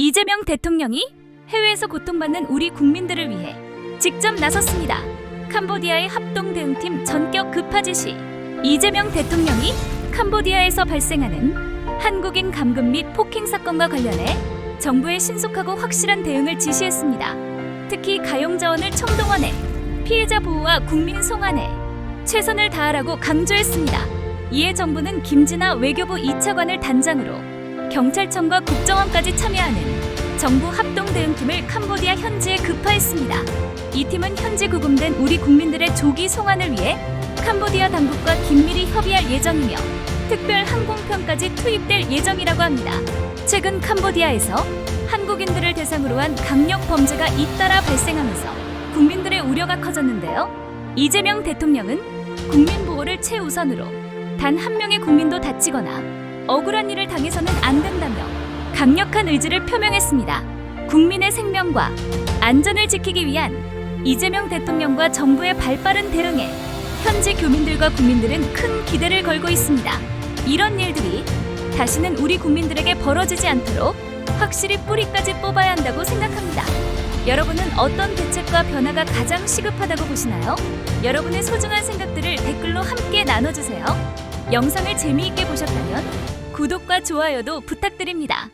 이재명 대통령이 해외에서 고통받는 우리 국민들을 위해 직접 나섰습니다. 캄보디아의 합동 대응팀 전격 급파 지시. 이재명 대통령이 캄보디아에서 발생하는 한국인 감금 및 폭행 사건과 관련해 정부의 신속하고 확실한 대응을 지시했습니다. 특히 가용 자원을 총동원해 피해자 보호와 국민 송환에 최선을 다하라고 강조했습니다. 이에 정부는 김진아 외교부 2차관을 단장으로 경찰청과 국정원까지 참여하는 정부 합동 대응팀을 캄보디아 현지에 급파했습니다. 이 팀은 현지 구금된 우리 국민들의 조기 송환을 위해 캄보디아 당국과 긴밀히 협의할 예정이며 특별 항공편까지 투입될 예정이라고 합니다. 최근 캄보디아에서 한국인들을 대상으로 한 강력 범죄가 잇따라 발생하면서 국민들의 우려가 커졌는데요. 이재명 대통령은 국민 보호를 최우선으로 단 한 명의 국민도 다치거나 억울한 일을 당해서는 안 된다며 강력한 의지를 표명했습니다. 국민의 생명과 안전을 지키기 위한 이재명 대통령과 정부의 발빠른 대응에 현지 교민들과 국민들은 큰 기대를 걸고 있습니다. 이런 일들이 다시는 우리 국민들에게 벌어지지 않도록 확실히 뿌리까지 뽑아야 한다고 생각합니다. 여러분은 어떤 대책과 변화가 가장 시급하다고 보시나요? 여러분의 소중한 생각들을 댓글로 함께 나눠주세요. 영상을 재미있게 보셨다면 구독과 좋아요도 부탁드립니다.